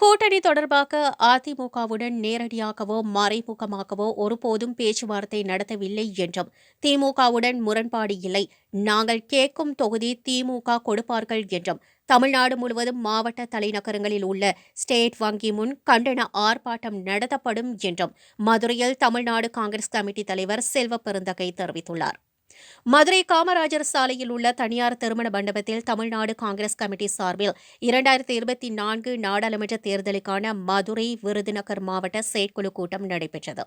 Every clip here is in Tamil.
கூட்டணி தொடர்பாக அதிமுகவுடன் நேரடியாகவோ மறைமுகமாகவோ ஒருபோதும் பேச்சுவார்த்தை நடத்தவில்லை என்றும் திமுகவுடன் முரண்பாடு இல்லை. நாங்கள் கேட்கும் தொகுதி திமுக கொடுப்பார்கள் என்றும் தமிழ்நாடு முழுவதும் மாவட்ட தலைநகரங்களில் உள்ள ஸ்டேட் வங்கி முன் கண்டன ஆர்ப்பாட்டம் நடத்தப்படும் என்றும் மதுரையில் தமிழ்நாடு காங்கிரஸ் கமிட்டி தலைவர் செல்வ பெருந்தகை தெரிவித்துள்ளார். மதுரை காமராஜர் சாலையில் உள்ள தனியார் திருமண மண்டபத்தில் தமிழ்நாடு காங்கிரஸ் கமிட்டி சார்பில் இரண்டாயிரத்தி இருபத்தி நான்கு நாடாளுமன்ற தேர்தலுக்கான மதுரை விருதுநகர் மாவட்ட செயற்குழு கூட்டம் நடைபெற்றது.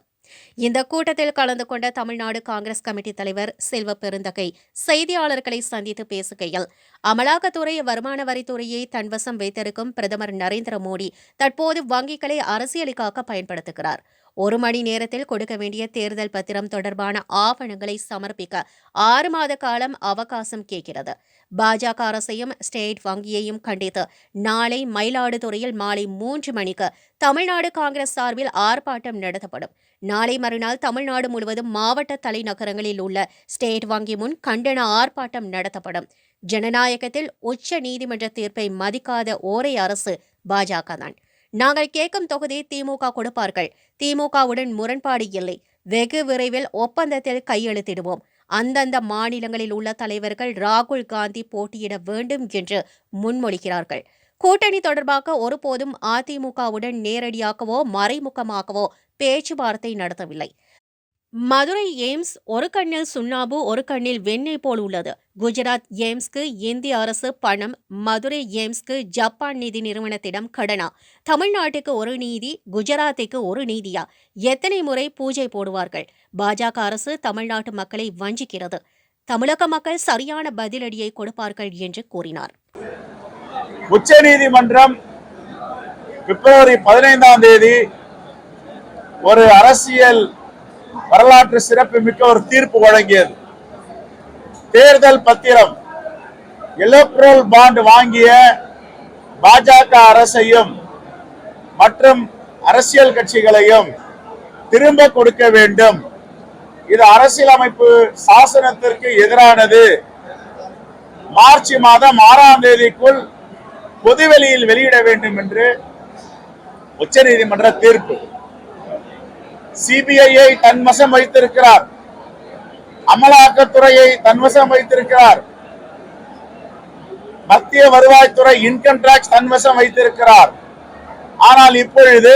இந்த கூட்டத்தில் கலந்து கொண்ட தமிழ்நாடு காங்கிரஸ் கமிட்டி தலைவர் செல்வ பெருந்தகை செய்தியாளர்களை சந்தித்து பேசுகையில் அமலாக்கத்துறை வருமான வரித்துறையை தன்வசம் வைத்திருக்கும் பிரதமர் நரேந்திர மோடி தற்போது வங்கிகளை அரசியலுக்காக பயன்படுத்துகிறார். ஒரு மணி நேரத்தில் கொடுக்க வேண்டிய தேர்தல் பத்திரம் தொடர்பான ஆவணங்களை சமர்ப்பிக்க ஆறு மாத காலம் அவகாசம் கேட்கிறது. பாஜக அரசையும் ஸ்டேட் வங்கியையும் கண்டித்து நாளை மயிலாடுதுறையில் மாலை மூன்று மணிக்கு தமிழ்நாடு காங்கிரஸ் சார்பில் ஆர்ப்பாட்டம் நடத்தப்படும். நாளை மறுநாள் தமிழ்நாடு முழுவதும் மாவட்ட தலைநகரங்களில் உள்ள ஸ்டேட் வங்கி முன் கண்டன ஆர்ப்பாட்டம் நடத்தப்படும். ஜனநாயகத்தில் உச்ச நீதிமன்ற தீர்ப்பை மதிக்காத ஓரை அரசு பாஜக தான் நாங்கள் கேட்கும் தொகுதி திமுக கொடுப்பார்கள். திமுகவுடன் முரண்பாடு இல்லை. வெகு விரைவில் ஒப்பந்தத்தில் கையெழுத்திடுவோம். அந்தந்த மாநிலங்களில் உள்ள தலைவர்கள் ராகுல் காந்தி போட்டியிட வேண்டும் என்று முன்மொழிகிறார்கள். கூட்டணி தொடர்பாக ஒருபோதும் அதிமுகவுடன் நேரடியாகவோ மறைமுகமாகவோ பேச்சுவார்த்தை நடத்தவில்லை. மதுரை எய்ம்ஸ் ஒரு கண்ணில் சுண்ணாம்பு ஒரு கண்ணில் வெண்ணெய் போல் உள்ளது. குஜராத் எய்ம்ஸ்க்கு இந்திய அரசு பணம் மதுரை எய்ம்ஸ்க்கு ஜப்பான் நிதி நிறுவனத்திடம் கடனா? தமிழ்நாட்டுக்கு ஒரு நீதி குஜராத்துக்கு ஒரு நீதியா? எத்தனை முறை பூஜை போடுவார்கள்? பாஜக அரசு தமிழ்நாட்டு மக்களை வஞ்சிக்கிறது. தமிழக மக்கள் சரியான பதிலடியை கொடுப்பார்கள் என்று கூறினார். உச்ச நீதிமன்றம் பிப்ரவரி பதினைந்தாம் தேதி ஒரு அரசியல் வரலாற்று சிறப்பு மிக்க ஒரு தீர்ப்பு வழங்கியது. தேர்தல் பத்திரம் எலக்ட்ரல் பாண்ட் வாங்கிய பாஜக அரசையும் மற்றும் அரசியல் கட்சிகளையும் திரும்ப கொடுக்க வேண்டும். இது அரசியலமைப்பு சாசனத்திற்கு எதிரானது. மார்ச் மாதம் ஆறாம் தேதிக்குள் பொதுவெளியில் வெளியிட வேண்டும் என்று உச்சநீதிமன்ற தீர்ப்பு. சிபிஐயை தன்வசம் வைத்திருக்கிறார். அமலாக்கத்துறையை தன்வசம் வைத்திருக்கிறார். மத்திய வருவாய்த்துறை இன்கம் டாக்ஸ் தன்வசம் வைத்திருக்கிறார். ஆனால் இப்பொழுது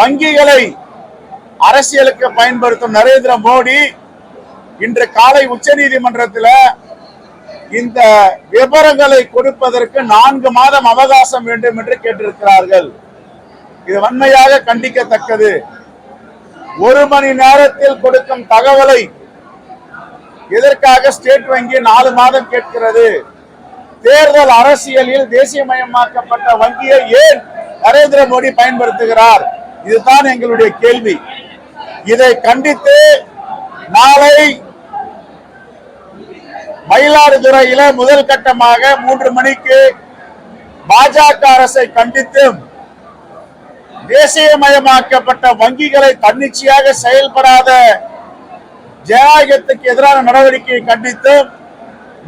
வங்கிகளை அரசியலுக்கு பயன்படுத்தும் நரேந்திர மோடி இன்று காலை உச்ச நீதிமன்றத்தில் இந்த விவரங்களை கொடுப்பதற்கு நான்கு மாதம் அவகாசம் வேண்டும் என்று கேட்டிருக்கிறார்கள். இது வன்மையாக கண்டிக்கத்தக்கது. ஒரு மணி நேரத்தில் கொடுக்கும் தகவலை எதற்காக ஸ்டேட் வங்கி நாலு மாதம் கேட்கிறது? தேர்தல் அரசியலில் தேசியமயமாக்கப்பட்ட வங்கியை ஏன் நரேந்திர மோடி பயன்படுத்துகிறார்? இதுதான் எங்களுடைய கேள்வி. இதை கண்டித்து நாளை மயிலாடுதுறையில முதல் கட்டமாக மூன்று மணிக்கு பாஜக அரசை கண்டித்தும் தேசியமயமாக்கப்பட்ட வங்கிகளை தன்னிச்சையாக செயல்படாத ஜனநாயகத்துக்கு எதிரான நடவடிக்கையை கண்டித்து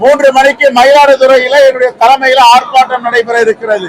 மூன்று மணிக்கு மயிலாடுதுறையில என்னுடைய தலைமையில ஆர்ப்பாட்டம் நடைபெற இருக்கிறது.